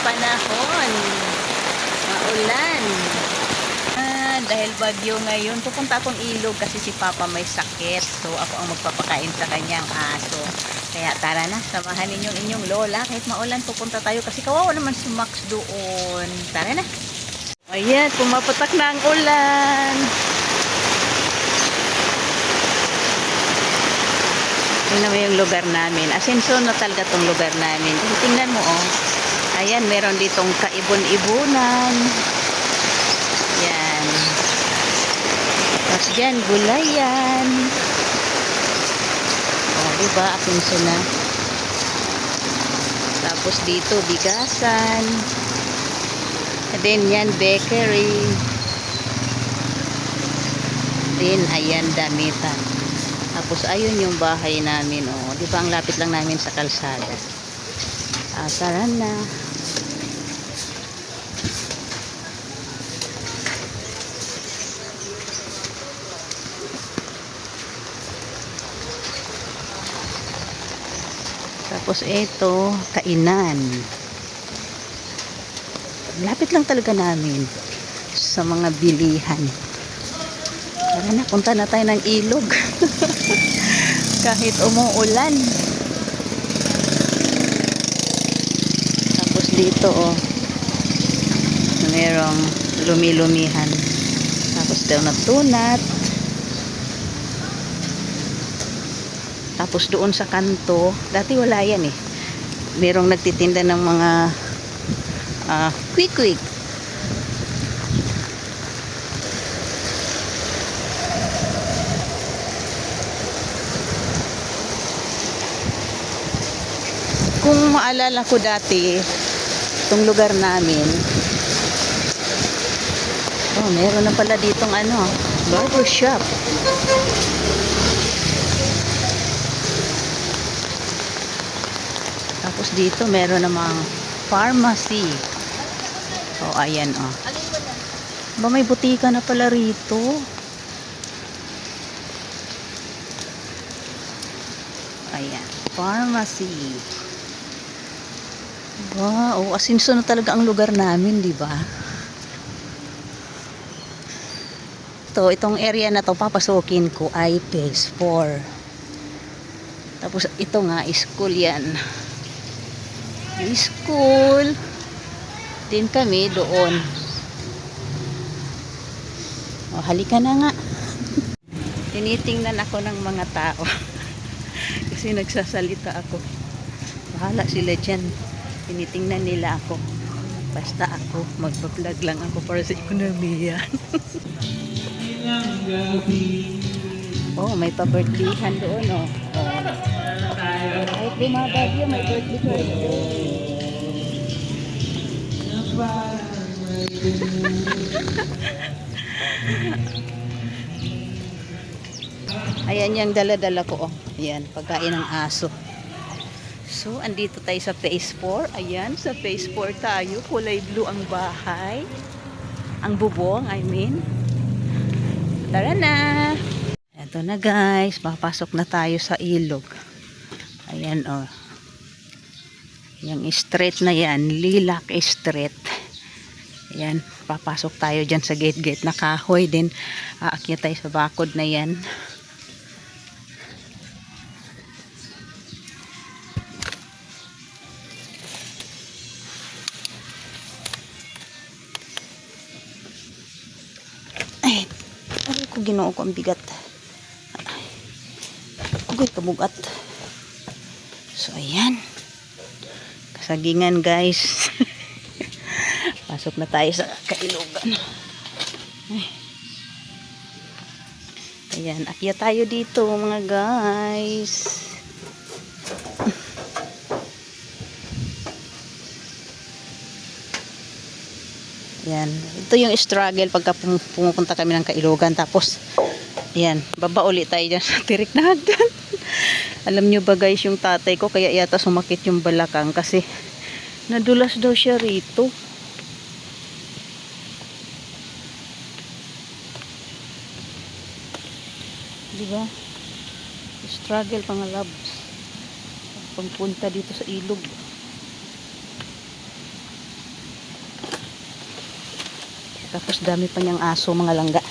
panahon. Maulan. Ah, dahil bagyo ngayon, pupunta akong ilog kasi si Papa may sakit. So, ako ang magpapakain sa kanyang aso. Kaya tara na, samahan ninyong inyong lola. Kahit maulan, pupunta tayo kasi kawawa naman si Max doon. Tara na. Ayan, pumapatak na ang ulan. Tingnan mo yung lugar namin. Asenso na talaga tong lugar namin. Tingnan mo, oh. Ayan, meron ditong kaibon-ibunan. Yan. Tapos dyan, gulayan. Oh, diba? Asenso na. Tapos dito, bigasan. And then yan, bakery. Then, ayan, damitan. Tapos ayun yung bahay namin, oh. 'Di ba ang lapit lang namin sa kalsada. Ah, tara na. Tapos ito, kainan. Lapit lang talaga namin sa mga bilihan. Tara na, punta na tayo ng ilog. Kahit umuulan. Tapos dito, oh, merong lumi-lumihan. Tapos daw na tunat. Tapos doon sa kanto, dati wala yan eh. Merong nagtitinda ng mga ah, quick-quick. kung maalala ko dati itong lugar namin oh meron na pala ditong ano barber shop tapos dito meron namang pharmacy oh ayan oh ba may butika na pala rito ayan pharmacy Wow, asinso na talaga ang lugar namin, di ba? To, itong area na to papasukin ko ay phase 4. Tapos ito nga, school yan. School. Din kami doon. O, halika na nga. Tinitingnan ako ng mga tao. Kasi nagsasalita ako. Bahala sila dyan tinitingnan nila ako basta ako magpa-vlog lang ako para sa ekonomiya oh may pa-birthdayhan doon oh, oh. Kahit di mga bagyo may birthday birthday ayan yung dala-dala ko oh ayan pagkain ng aso So, andito tayo sa phase 4. Ayan, sa phase 4 tayo. Kulay blue ang bahay. Ang bubong, I mean. Tara na! Ito na guys, papasok na tayo sa ilog. Ayan oh. Yung street na yan, Lilac Street. Ayan, papasok tayo dyan sa gate-gate na kahoy. Then, aakyat tayo sa bakod na yan. Ay, ay ko ginoo ko ang bigat. Ay, agoy kabugat. So, ayan. Kasagingan, guys. Pasok na tayo sa kailugan. Ay. Ayan, akya tayo dito, mga guys. Yan. Ito yung struggle pagka pum- pumupunta kami ng Kailogan. Tapos, yan, baba ulit tayo dyan sa tirik na hagdan. Alam nyo ba guys, yung tatay ko, kaya yata sumakit yung balakang kasi nadulas daw siya rito. Di ba? Struggle mga loves. pagpunta dito sa ilog. Tapos dami pa niyang aso, mga langga.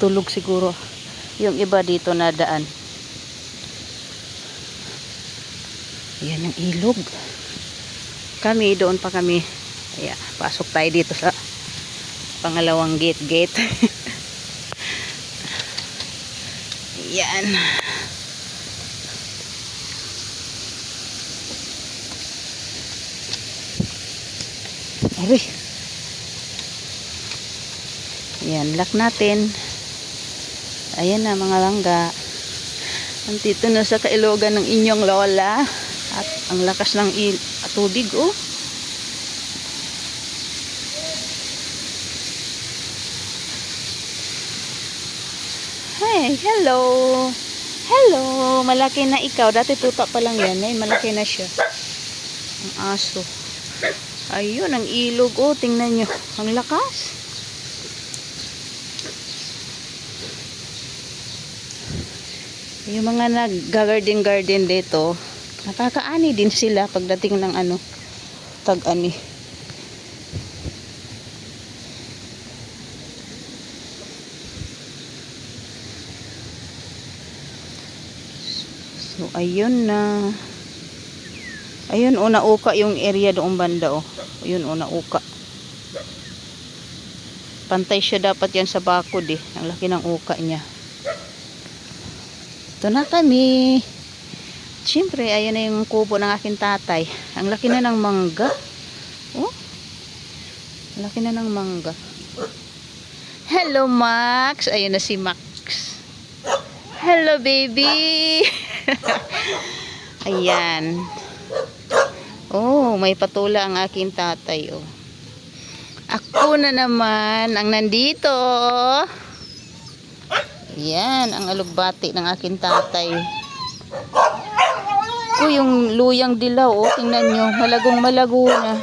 Tulog siguro. Yung iba dito na daan. Ayan yung ilog. Kami, doon pa kami. Ayan, pasok tayo dito sa pangalawang gate-gate. Ayan. Aray. Ayan, lock natin. Ayan na mga langga. Nandito na sa kailogan ng inyong lola. At ang lakas ng at tubig, oh. Hey, hello. Hello. Malaki na ikaw. Dati tuta pa lang yan. Ngayon malaki na siya. Ang aso. Ayun, ang ilog. Oh, tingnan nyo. Ang lakas. Yung mga nag-garden-garden dito, nakakaani din sila pagdating ng ano, tag-ani. So, ayun na. Ayun, o, nauka yung area doong banda, o. Ayun, o, nauka. Pantay siya dapat yan sa bakod, eh. Ang laki ng uka niya. Ito na kami. Siyempre, ayan na yung kubo ng aking tatay. Ang laki na ng mangga. Oh. Ang laki na ng mangga. Hello, Max. Ayan na si Max. Hello, baby. ayan. Oh, may patula ang aking tatay, oh. Ako na naman ang nandito. Yan, ang alugbati ng aking tatay. Oh, yung luyang dilaw, oh, tingnan nyo, malagong malago na.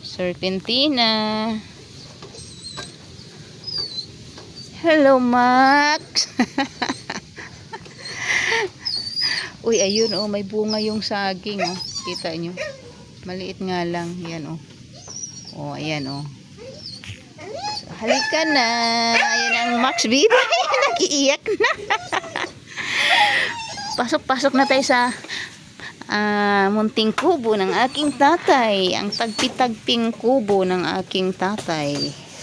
Serpentina. Hello, Max. Uy, ayun, oh, may bunga yung saging, oh. Kita nyo. Maliit nga lang, yan, oh. Oh, ayan, oh. Halika na. Ayan ang Max baby. Nag-iiyak na. Pasok-pasok na tayo sa ah, munting kubo ng aking tatay. Ang tagpi-tagping kubo ng aking tatay.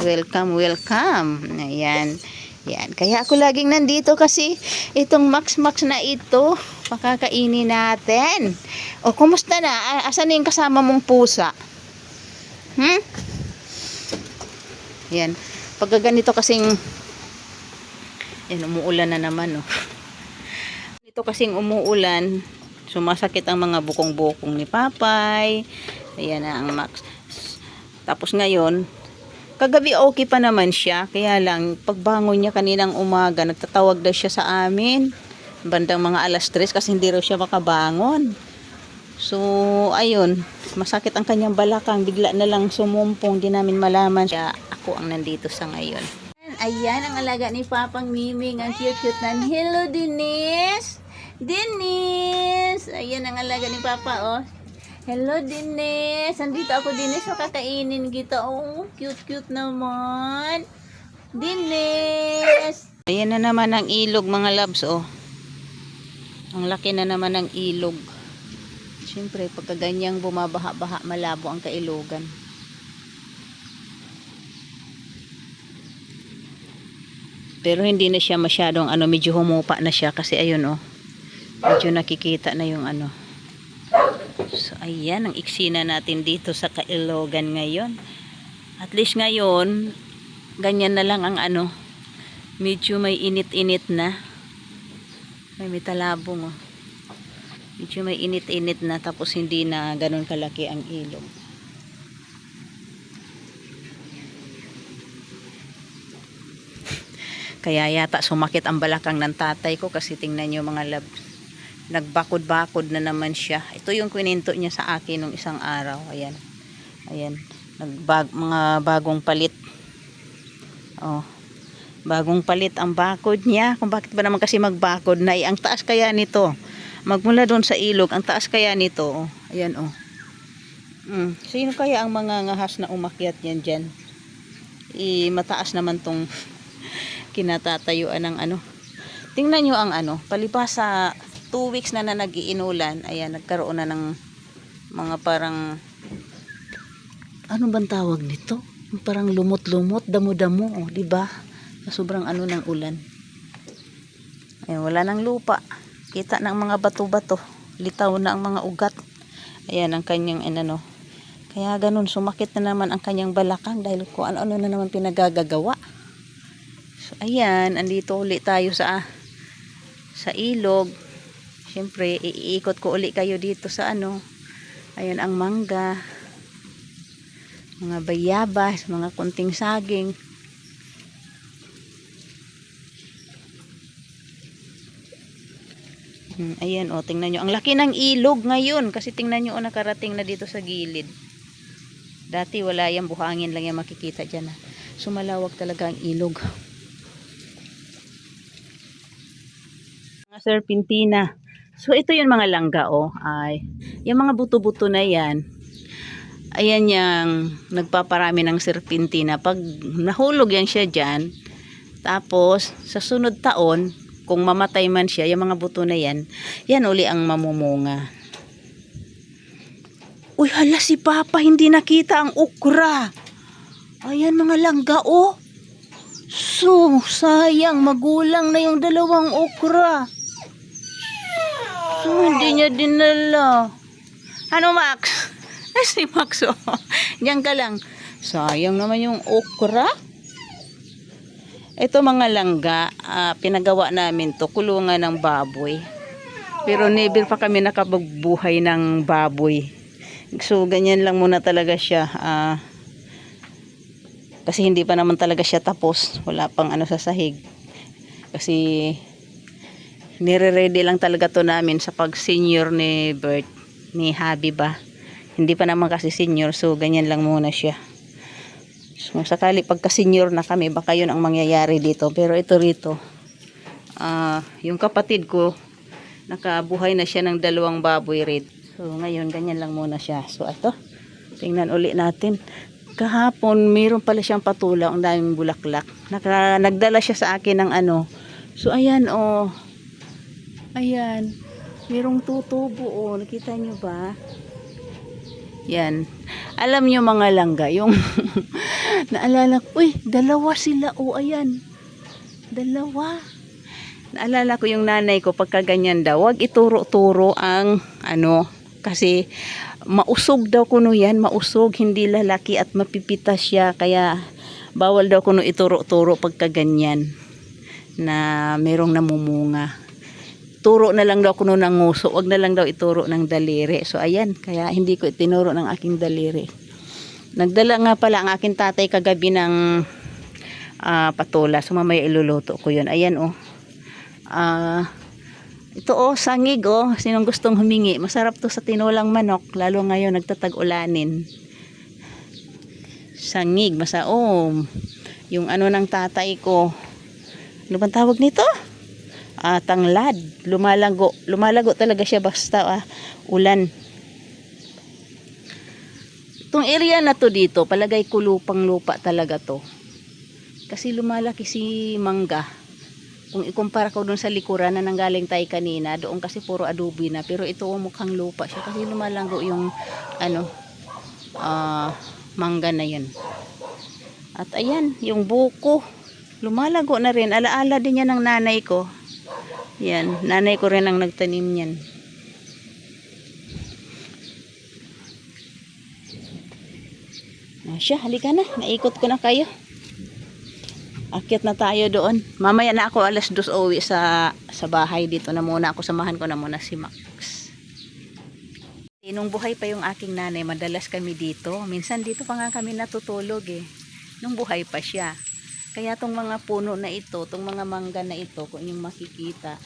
Welcome, welcome. Ayan. Yan. Kaya ako laging nandito kasi itong Max Max na ito, pakakainin natin. O, kumusta na? Asan yung kasama mong pusa? Hmm? Yan. Pag ganito kasing yan, umuulan na naman, oh. Ito kasing umuulan, sumasakit ang mga bukong-bukong ni Papay. Ayan na ang Max. Tapos ngayon, kagabi okay pa naman siya. Kaya lang, pagbangon niya kaninang umaga, nagtatawag daw siya sa amin. Bandang mga alas 3 kasi hindi raw siya makabangon. So, ayun, masakit ang kanyang balakang. Bigla na lang sumumpong, di namin malaman siya. Ako ang nandito sa ngayon. Ayan, ang alaga ni Papang Miming. Ang cute-cute na. Hello, Denise! Denise! Ayan ang alaga ni Papa, oh. Hello, Denise! Andito ako, Denise. Makakainin kita. Oh, cute-cute naman. Denise! Ayan na naman ang ilog, mga loves, oh. Ang laki na naman ng ilog. Siyempre, pagka ganyang bumabaha-baha, malabo ang kailogan. Pero hindi na siya masyadong ano, medyo humupa na siya kasi ayun oh. Medyo nakikita na yung ano. So ayan ang iksina natin dito sa Kailogan ngayon. At least ngayon, ganyan na lang ang ano. Medyo may init-init na. May metalabong oh. Medyo may init-init na tapos hindi na ganun kalaki ang ilog. Kaya yata sumakit ang balakang ng tatay ko kasi tingnan nyo mga lab. Nagbakod-bakod na naman siya. Ito yung kwininto niya sa akin nung isang araw. Ayan. Ayan. Nagbag, mga bagong palit. Oh. Bagong palit ang bakod niya. Kung bakit ba naman kasi magbakod na ang taas kaya nito. Magmula doon sa ilog, ang taas kaya nito. Oh. Ayan oh. Mm. Sino kaya ang mga ngahas na umakyat yan dyan? I, mataas naman tong kinatatayuan ng ano. Tingnan nyo ang ano, palibas sa 2 weeks na na nagiinulan, ayan, nagkaroon na ng mga parang ano bang tawag nito? Parang lumot-lumot, damo-damo, oh, di ba? Sobrang ano ng ulan. Ayan, wala nang lupa. Kita ng mga bato-bato. Litaw na ang mga ugat. Ayan ang kanyang ano. Kaya ganun, sumakit na naman ang kanyang balakang dahil kung ano-ano na naman pinagagagawa. So, ayan, andito ulit tayo sa sa ilog. Siyempre, iikot ko uli kayo dito sa ano. Ayan ang mangga. Mga bayabas, mga kunting saging. Hmm, ayan o, tingnan nyo. Ang laki ng ilog ngayon kasi tingnan nyo o nakarating na dito sa gilid. Dati wala yan, buhangin lang yan makikita dyan. ah. Sumalawag talaga ang ilog. Mga serpentina. So ito yung mga langga o. Ay, yung mga buto-buto na yan. Ayan yung nagpaparami ng serpentina. Pag nahulog yan siya dyan, tapos sa sunod taon, kung mamatay man siya, yung mga buto na yan, yan uli ang mamumunga. Uy, hala si Papa, hindi nakita ang ukra. Ayan mga langga, oh. So, sayang, magulang na yung dalawang okra. So, hindi niya dinala. Ano, Max? Eh, si Max, oh. Diyan ka lang. Sayang naman yung okra. Ito mga langga, ah, pinagawa namin to kulungan ng baboy. Pero never pa kami nakabagbuhay ng baboy. So, ganyan lang muna talaga siya. ah, kasi hindi pa naman talaga siya tapos. Wala pang ano sa sahig. Kasi nire-ready lang talaga to namin sa pag-senior ni Bert, ni Habiba. Hindi pa naman kasi senior, so ganyan lang muna siya. So, sakali pagka-senior na kami, baka yun ang mangyayari dito. Pero ito rito, ah yung kapatid ko, nakabuhay na siya ng dalawang baboy red. So, ngayon, ganyan lang muna siya. So, ito, tingnan uli natin. Kahapon, mayroon pala siyang patula, ang daming bulaklak. Naka, nagdala siya sa akin ng ano. So, ayan, oh. Ayan. Mayroong tutubo, oh. Nakita niyo ba? Yan. Alam niyo mga langga, yung naalala ko, uy, dalawa sila, oh, ayan. Dalawa. Naalala ko yung nanay ko pagka ganyan daw, wag ituro-turo ang ano, kasi mausog daw kuno yan, mausog, hindi lalaki at mapipitas siya, kaya bawal daw kuno ituro-turo pagka ganyan na merong namumunga. Turo na lang daw kuno ng nguso, wag na lang daw ituro ng daliri. So ayan, kaya hindi ko itinuro ng aking daliri. Nagdala nga pala ang aking tatay kagabi ng ah, patula. So mamaya iluluto ko yun. Ayan oh. Ah, ito oh, sangig oh. Sinong gustong humingi? Masarap to sa tinulang manok. Lalo ngayon nagtatag-ulanin. Sangig. Masa oh. Yung ano ng tatay ko. Ano bang tawag nito? Ah, tanglad. Lumalago. Lumalago talaga siya basta ah, ulan. Itong area na to dito, palagay ko lupang lupa talaga to. Kasi lumalaki si mangga. Kung ikumpara ko dun sa likuran na nanggaling tayo kanina, doon kasi puro adobe na. Pero ito mukhang lupa siya kasi lumalango yung ano, ah, mangga na yun. At ayan, yung buko. Lumalago na rin. Alaala din yan ng nanay ko. Yan, nanay ko rin ang nagtanim niyan. Ah, siya, halika na. Naikot ko na kayo. Akyat na tayo doon. Mamaya na ako alas dos uwi sa, sa bahay dito na muna ako. Samahan ko na muna si Max. Nung buhay pa yung aking nanay, madalas kami dito. Minsan dito pa nga kami natutulog eh. Nung buhay pa siya. Kaya tong mga puno na ito, tong mga mangga na ito, kung yung makikita,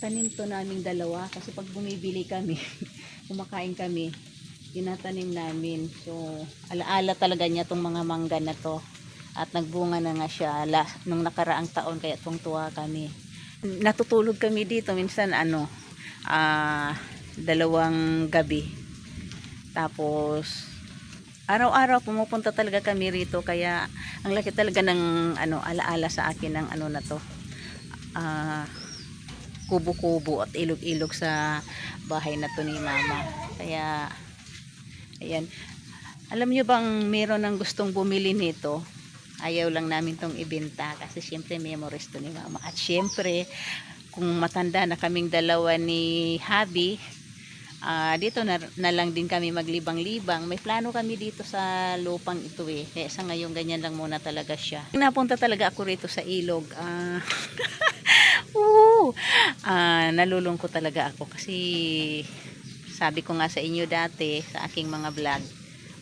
tanim to namin dalawa. Kasi pag bumibili kami, kumakain kami, tinatanim namin. So, alaala talaga niya tong mga mangga na to. At nagbunga na nga siya la, nung nakaraang taon kaya tuwang-tuwa kami. Natutulog kami dito minsan ano, ah, dalawang gabi. Tapos araw-araw pumupunta talaga kami rito kaya ang laki talaga ng ano alaala sa akin ng ano na to. Ah, kubo-kubo at ilog-ilog sa bahay na to ni mama. Kaya ayan. Alam nyo bang meron ng gustong bumili nito? Ayaw lang namin tong ibenta kasi syempre memories to ni mama. At syempre, kung matanda na kaming dalawa ni Habi, ah, dito na, na lang din kami maglibang-libang. May plano kami dito sa lupang ito eh. Kaya sa ngayon ganyan lang muna talaga siya. Napunta talaga ako rito sa ilog. Ah, oo. Ah, nalulungkot talaga ako kasi sabi ko nga sa inyo dati sa aking mga vlog,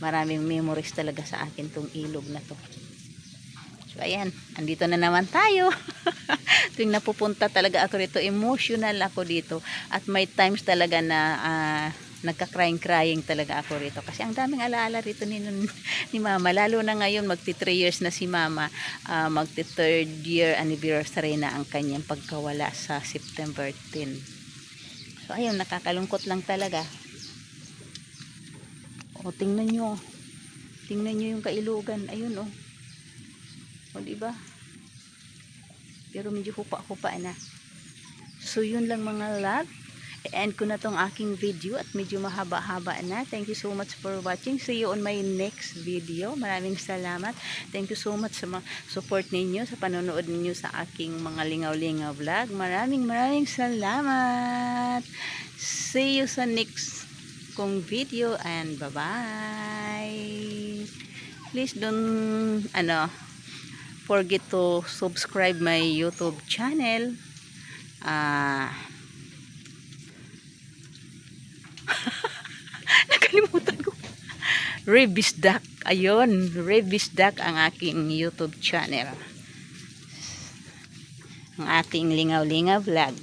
maraming memories talaga sa akin tong ilog na to. So ayan, andito na naman tayo. Tuwing napupunta talaga ako rito, emotional ako dito. At may times talaga na ah, nagka-crying-crying talaga ako rito. Kasi ang daming alaala rito ni, ni mama. Lalo na ngayon, magti 3 years na si mama. ah, magti third year anniversary na ang kanyang pagkawala sa September 10. So ayun, nakakalungkot lang talaga. O, tingnan nyo. Tingnan nyo yung kailugan. Ayun, oh. O, diba? Pero medyo hupa-hupa na. So, yun lang mga love. I-end ko na tong aking video at medyo mahaba-haba na. Thank you so much for watching. See you on my next video. Maraming salamat. Thank you so much sa mga support ninyo, sa panonood ninyo sa aking mga lingaw-lingaw vlog. Maraming maraming salamat. See you sa next kong video and bye-bye. Please don't, ano, forget to subscribe my YouTube channel. Ah, nakalimutan ko. Rebis Duck. Ayun, Rebis Duck ang aking YouTube channel. Ang ating lingaw-lingaw vlog.